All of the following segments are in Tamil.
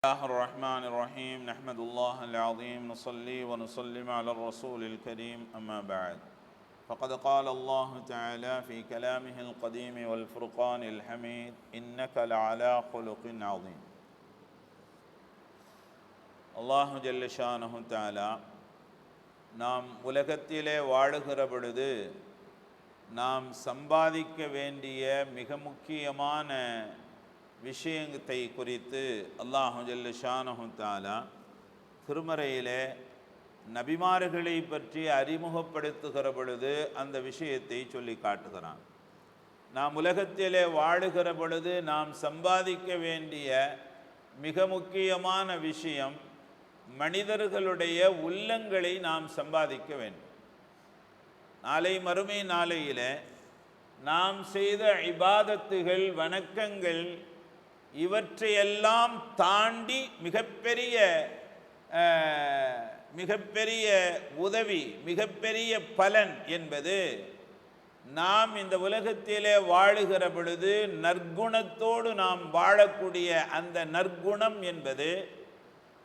الله الرحمن الرحيم نحمد الله العظيم نصلي ونسلم على الرسول الكريم أما بعد فقد قال الله تعالى في كلامه القديم والفرقان الحميد إنك لعلى خلق عظيم அல்லாஹு ஜல்லஷானஹு தாலா நாம் உலகத்திலே வாழுகிற பொழுது நாம் சம்பாதிக்க வேண்டிய மிக முக்கியமான விஷயத்தை குறித்து அல்லாஹு ஜல்லஷானஹு தாலா திருமறையிலே நபிமார்களை பற்றி அறிமுகப்படுத்துகிற பொழுது அந்த விஷயத்தை சொல்லி காட்டுகிறான். நாம் உலகத்திலே வாழுகிற பொழுது நாம் சம்பாதிக்க வேண்டிய மிக முக்கியமான விஷயம் மனிதர்களுடைய உள்ளங்களை நாம் சம்பாதிக்க வேண்டும். நாளை மறுமை நாளையில் நாம் செய்த இபாதத்துகள் வணக்கங்கள் இவற்றையெல்லாம் தாண்டி மிகப்பெரிய மிகப்பெரிய உதவி மிகப்பெரிய பலன் என்பது நாம் இந்த உலகத்திலே வாழுகிற பொழுது நற்குணத்தோடு நாம் வாழக்கூடிய அந்த நற்குணம் என்பது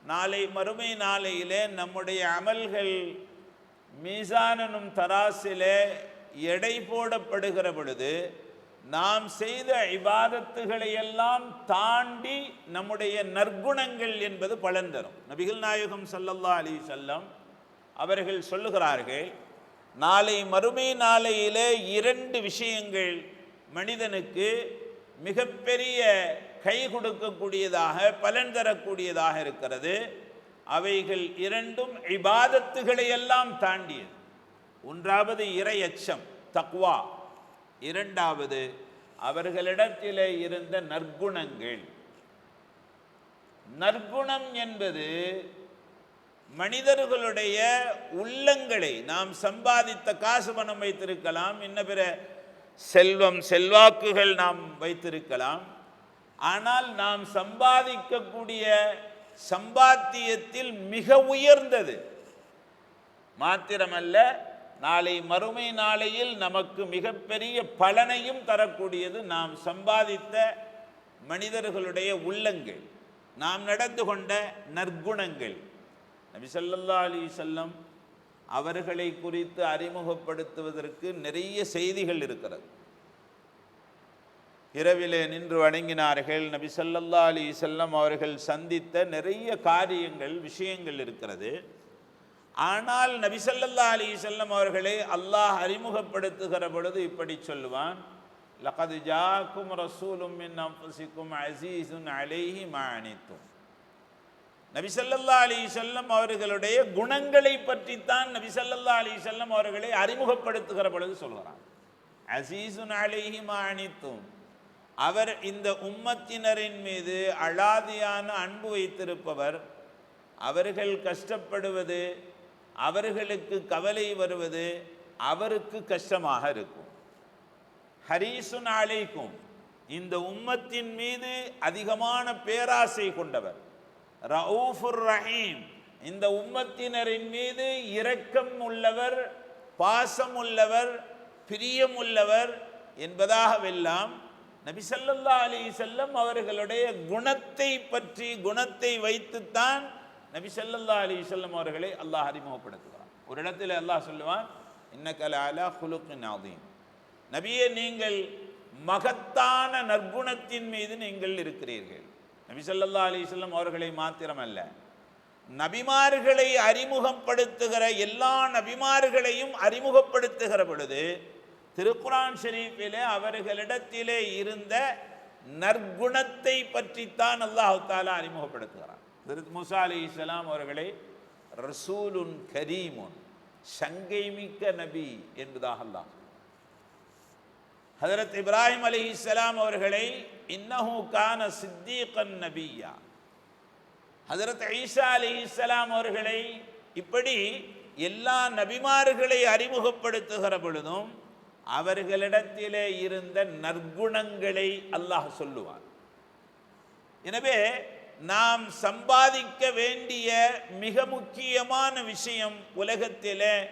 நாளை மறுமை நாளையிலே நம்முடைய அமல்கள் மீசானனும் தராசிலே எடை போடப்படுகிற பொழுது நாம் செய்த இபாதத்துகளை எல்லாம் தாண்டி நம்முடைய நற்குணங்கள் என்பது பலன் தரும். நபிகள் நாயகம் சல்லல்லா அலி சொல்லம் அவர்கள் சொல்லுகிறார்கள் நாளை மறுமை நாளையிலே இரண்டு விஷயங்கள் மனிதனுக்கு மிகப்பெரிய கை கொடுக்கக்கூடியதாக பலன் தரக்கூடியதாக இருக்கிறது. அவைகள் இரண்டும் இபாதத்துகளை எல்லாம் தாண்டியது. ஒன்றாவது இறை அச்சம் தக்வா. இரண்டாவது அவர்களிடத்திலே இருந்த நற்குணங்கள். நற்குணம் என்பது மனிதர்களுடைய உள்ளங்களை நாம் சம்பாதித்த காசு பணம் வைத்திருக்கலாம் இன்ன பிற செல்வம் செல்வாக்குகள் நாம் வைத்திருக்கலாம். ஆனால் நாம் சம்பாதிக்கக்கூடிய சம்பாத்தியத்தில் மிக உயர்ந்தது. மாத்திரமல்ல நாளை மறுமை நாளையில் நமக்கு மிகப்பெரிய பலனையும் தரக்கூடியது நாம் சம்பாதித்த மனிதர்களுடைய உள்ளங்கள். நாம் நடந்து கொண்ட நற்குணங்கள். நபி ஸல்லல்லாஹு அலி செல்லம் அவர்களை குறித்து அறிமுகப்படுத்துவதற்கு நிறைய செய்திகள் இருக்கிறது. இரவிலே நின்று வணங்கினார்கள். நபி ஸல்லல்லாஹு அலி செல்லம் அவர்கள் சந்தித்த நிறைய காரியங்கள் விஷயங்கள் இருக்கிறது. ஆனால் நபிசல்லா அலி அலைஹி அவர்களே அல்லாஹ் அறிமுகப்படுத்துகிற பொழுது இப்படி சொல்லுவான் லகது ஜாக்கும் ரசூலும் மின் அன்ஃபுசிக்கும் அசீசுன் அலைஹி மா அனித்தும். நபி ஸல்லல்லாஹு அவர்களுடைய குணங்களை பற்றித்தான் நபிசல்லா அலி அலைஹி அவர்களை அறிமுகப்படுத்துகிற பொழுது சொல்கிறான் அசீசுன் அலைஹி மானித்தும் அவர் இந்த உம்மத்தினரின் மீது அழாதியான அன்பு வைத்திருப்பவர் அவர்கள் கஷ்டப்படுவது அவர்களுக்கு கவலை வருவது அவருக்கு கஷ்டமாக இருக்கும். ஹரீசுன் அலைக்கும் இந்த உம்மத்தின் மீது அதிகமான பேராசை கொண்டவர். ரவுஃபுர் ரஹீம் இந்த உம்மத்தினரின் மீது இரக்கம் உள்ளவர் பாசம் உள்ளவர் பிரியம் உள்ளவர் என்பதாகவெல்லாம் நபி அலி செல்லம் அவர்களுடைய குணத்தை பற்றி குணத்தை வைத்துத்தான் நபி ஸல்லல்லாஹு அலி வஸல்லம் அவர்களை அல்லாஹ் அறிமுகப்படுத்துகிறான் ஒரு இடத்துல அல்லாஹ் சொல்லுவான் இன்னக்கல அலா குலுக்கின் ஆதீம் நபியே நீங்கள் மகத்தான நற்குணத்தின் மீது நீங்கள் இருக்கிறீர்கள். நபி ஸல்லல்லாஹு அலைஹி அவர்களை மாத்திரமல்ல நபிமார்களை அறிமுகப்படுத்துகிற எல்லா நபிமார்களையும் அறிமுகப்படுத்துகிற பொழுது திருக்குரான் ஷெரீஃபிலே அவர்களிடத்திலே இருந்த நற்குணத்தை பற்றித்தான் அல்லாஹு தாலா அறிமுகப்படுத்துகிறான். திரு முசா அலி இஸ்லாம் அவர்களை ரசூலுன் கரீமுன் சங்கை மிக்க நபி என்பதாக அல்லாஹ் ஹதரத் இப்ராஹிம் அலி இஸ்லாம் அவர்களை இன்னஹூ கான சித்தீகன் நபியா. ஹதரத் ஈசா அலி இஸ்லாம் அவர்களை இப்படி எல்லா நபிமார்களை அறிமுகப்படுத்துகிற பொழுதும் அவர்களிடத்திலே இருந்த நற்குணங்களை அல்லாஹ் சொல்லுவார் எனவே நாம் சம்பாதிக்க வேண்டிய மிக முக்கியமான விஷயம் உலகத்திலே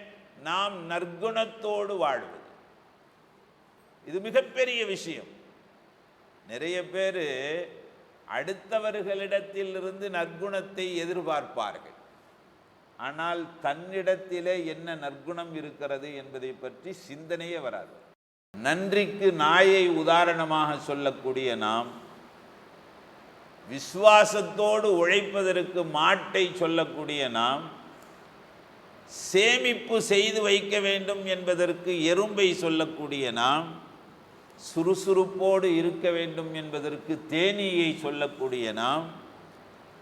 நாம் நற்குணத்தோடு வாழ்வது. இது மிகப்பெரிய விஷயம். நிறைய பேர் அடுத்தவர்களிடத்திலிருந்து நற்குணத்தை எதிர்பார்ப்பார்கள். ஆனால் தன்னிடத்திலே என்ன நற்குணம் இருக்கிறது என்பதை பற்றி சிந்தனையே வராது. நன்றிக்கு நாயை உதாரணமாக சொல்லக்கூடிய நாம் விசுவாசத்தோடு உழைப்பதற்கு மாட்டை சொல்லக்கூடிய நாம் சேமிப்பு செய்து வைக்க வேண்டும் என்பதற்கு எறும்பை சொல்லக்கூடிய நாம் சுறுசுறுப்போடு இருக்க வேண்டும் என்பதற்கு தேனீயை சொல்லக்கூடிய நாம்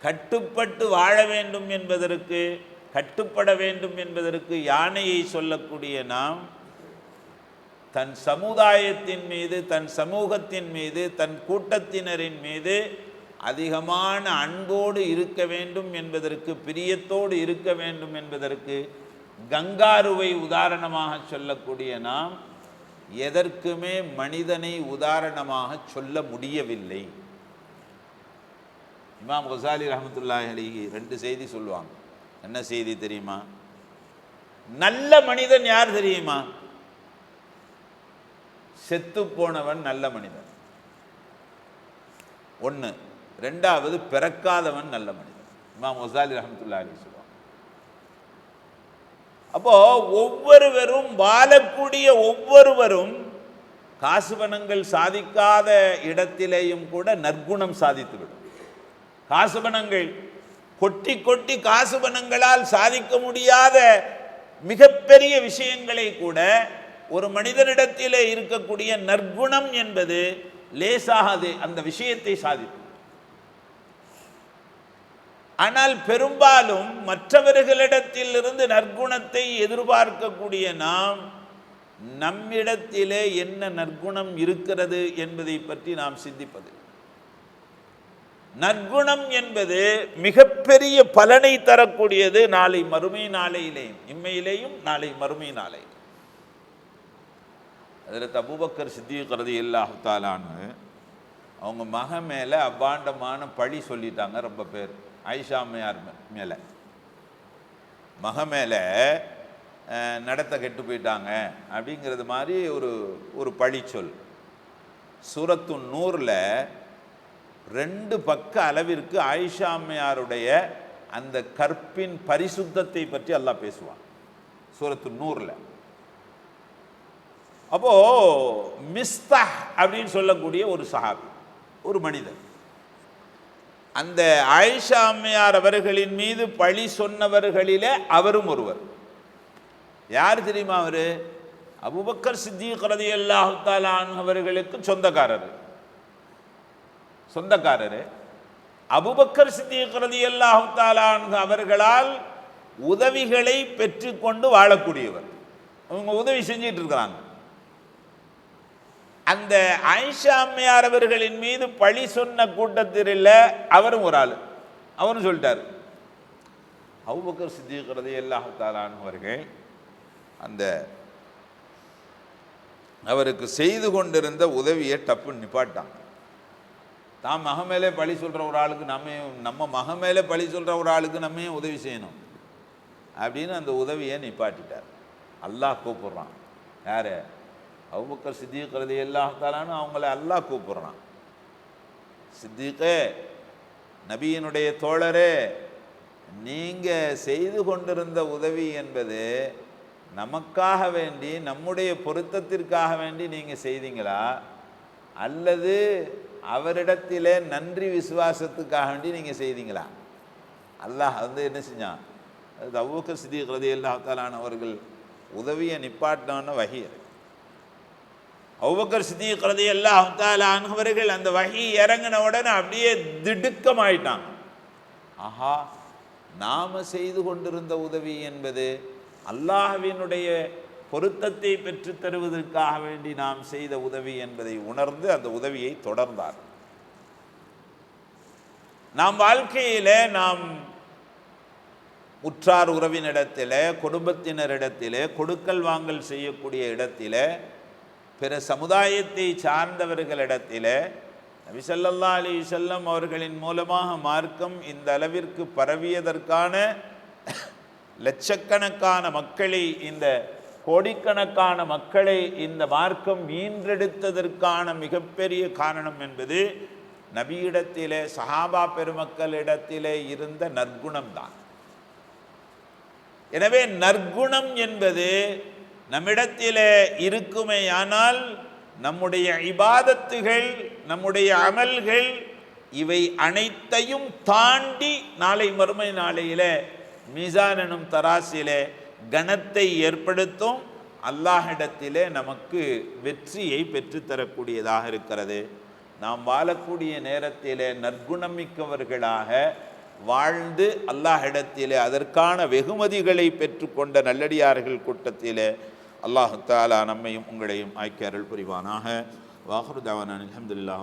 கட்டுப்பட்டு வாழ வேண்டும் என்பதற்கு கட்டுப்பட வேண்டும் என்பதற்கு யானையை சொல்லக்கூடிய நாம் தன் சமுதாயத்தின் மீது தன் சமூகத்தின் மீது தன் கூட்டத்தினரின் மீது அதிகமான அன்போடு இருக்க வேண்டும் என்பதற்கு பிரியத்தோடு இருக்க வேண்டும் என்பதற்கு கங்காருவை உதாரணமாக சொல்லக்கூடிய நாம் எதற்குமே மனிதனை உதாரணமாக சொல்ல முடியவில்லை. இமாம் கசாலி ரஹமத்துல்லாஹி அலிஹி ரெண்டு செய்தி சொல்லுவாங்க. என்ன செய்தி தெரியுமா? நல்ல மனிதன் யார் தெரியுமா? செத்து போனவன் நல்ல மனிதன். ஒன்று ரெண்டாவது பிறக்காதவன் நல்ல மனிதன். இமாம் ஒசாலி ரஹமத்துல்லா அலி சொல்லுவாங்க அப்போ ஒவ்வொருவரும் வாழக்கூடிய ஒவ்வொருவரும் காசு பணங்கள் சாதிக்காத இடத்திலேயும் கூட நற்குணம் சாதித்துவிடும். காசு பணங்கள் கொட்டி கொட்டி காசு பணங்களால் சாதிக்க முடியாத மிகப்பெரிய விஷயங்களை கூட ஒரு மனிதனிடத்திலே இருக்கக்கூடிய நற்குணம் என்பது லேசாகாது அந்த விஷயத்தை சாதிக்கும். ஆனால் பெரும்பாலும் மற்றவர்களிடத்தில் இருந்து நற்குணத்தை எதிர்பார்க்கக்கூடிய நாம் நம்மிடத்திலே என்ன நற்குணம் இருக்கிறது என்பதை பற்றி நாம் சிந்திப்பது நற்குணம் என்பது மிகப்பெரிய பலனை தரக்கூடியது நாளை மறுமை நாளையிலேயும் இம்மையிலேயும் நாளை மறுமை நாளை அதில் தபூபக்கர் சித்திக்கிறது இல்லாஹாலான்னு அவங்க மக மேலே அபாண்டமான பழி சொல்லிட்டாங்க ரொம்ப பேர். ஆயிஷா அம்மையார் மேலே. மக மேலே நடத்த கெட்டு போயிட்டாங்க அப்படிங்கிறது மாதிரி ஒரு ஒரு பழிச்சொல். சூரத்து நூறில் ரெண்டு பக்க அளவிற்கு ஆயிஷா அம்மையாருடைய அந்த கற்பின் பரிசுத்தத்தை பற்றி அல்லாஹ் பேசுவான். சூரத்து நூறில் அப்போ மிஸ்தஹ் அப்படின்னு சொல்லக்கூடிய ஒரு சஹாபி ஒரு மனிதன். அந்த ஆயிஷா அம்மையார் அவர்களின் மீது பழி சொன்னவர்களிலே அவரும் ஒருவர். யார் தெரியுமா அவர்? அபுபக்கர் சித்திக் ரதி அல்லாஹாலான் அவர்களுக்கு சொந்தக்காரர். சொந்தக்காரர். அபுபக்கர் சித்திக் ரதி அல்லாஹாலான் அவர்களால் உதவிகளை பெற்றுக்கொண்டு வாழக்கூடியவர். அவங்க உதவி செஞ்சிட்டு இருக்கிறாங்க. அந்த ஆயிஷா அம்மையார் அவர்களின் மீது பழி சொன்ன கூட்டத்தில் அவரும் ஒரு ஆள். அவரும் சொல்லிட்டார். அவுபக்கர் சித்திக்கிறது எல்லாத்தாலானவர்கள் அந்த அவருக்கு செய்து கொண்டிருந்த உதவியை டப்பு நிப்பாட்டாங்க. தான் மக மேலே பழி சொல்கிற ஒரு ஆளுக்கு நம்ம நம்ம மக மேலே பழி சொல்கிற ஒரு ஆளுக்கு நம்ம உதவி செய்யணும்? அப்படின்னு அந்த உதவியை நிப்பாட்டிட்டார். அல்லாஹ் கூப்பிட்றான். யார்? அவுபக்கர் சித்திக்கிறது எல்லாத்தாலான்னு அவங்கள அல்லாஹ் கூப்பிட்றான். சித்திக்கே நபியினுடைய தோழரே நீங்கள் செய்து கொண்டிருந்த உதவி என்பது நமக்காக வேண்டி நம்முடைய பொருத்தத்திற்காக வேண்டி நீங்கள் செய்தீங்களா? அல்லது அவரிடத்திலே நன்றி விசுவாசத்துக்காக வேண்டி நீங்கள் செய்தீங்களா? அல்லாஹ் வந்து என்ன செஞ்சான்? அது அவ்வூக்க சித்திக்கிறது எல்லாத்தாலான அவர்கள் உதவியை நிப்பாட்டினோன்னு அவுபக்கர் அவ்வக்கர் சித்திக்கிறது எல்லாம் அவர்கள் அந்த வகி இறங்கின உடனே அப்படியே திடுக்கமாயிட்டாங்க. ஆஹா நாம செய்து கொண்டிருந்த உதவி என்பது அல்லாஹ்வினுடைய பொருத்தத்தை பெற்று தருவதற்காக வேண்டி நாம் செய்த உதவி என்பதை உணர்ந்து அந்த உதவியை தொடர்ந்தார். நாம் வாழ்க்கையில் நாம் உற்றார் உறவினிடத்திலே குடும்பத்தினரிடத்திலே கொடுக்கல் வாங்கல் செய்யக்கூடிய இடத்திலே பிற சமுதாயத்தை சார்ந்தவர்களிடத்தில் நபி அலி செல்லம் அவர்களின் மூலமாக மார்க்கம் இந்த அளவிற்கு பரவியதற்கான லட்சக்கணக்கான மக்களை இந்த கோடிக்கணக்கான மக்களை இந்த மார்க்கம் ஈன்றெடுத்ததற்கான மிகப்பெரிய காரணம் என்பது நபியிடத்திலே சஹாபா பெருமக்களிடத்திலே இருந்த நற்குணம்தான். எனவே நற்குணம் என்பது நம்மிடத்திலே இருக்குமேயானால் நம்முடைய இபாதத்துகள் நம்முடைய அமல்கள் இவை அனைத்தையும் தாண்டி நாளை மறுமை நாளையிலே மீசான் எனும் தராசிலே கணத்தை ஏற்படுத்தும். அல்லாஹிடத்திலே நமக்கு வெற்றியை பெற்றுத்தரக்கூடியதாக இருக்கிறது. நாம் வாழக்கூடிய நேரத்திலே நற்குணமிக்கவர்களாக வாழ்ந்து அல்லாஹிடத்திலே அதற்கான வெகுமதிகளை பெற்றுக்கொண்ட நல்லடியார்கள் கூட்டத்திலே அல்லாஹு தாலா நம்மையும் உங்களையும் ஆய்க்க அருள் புரிவானாக. வாஹரு தவானான் அலமதுல்லாஹ்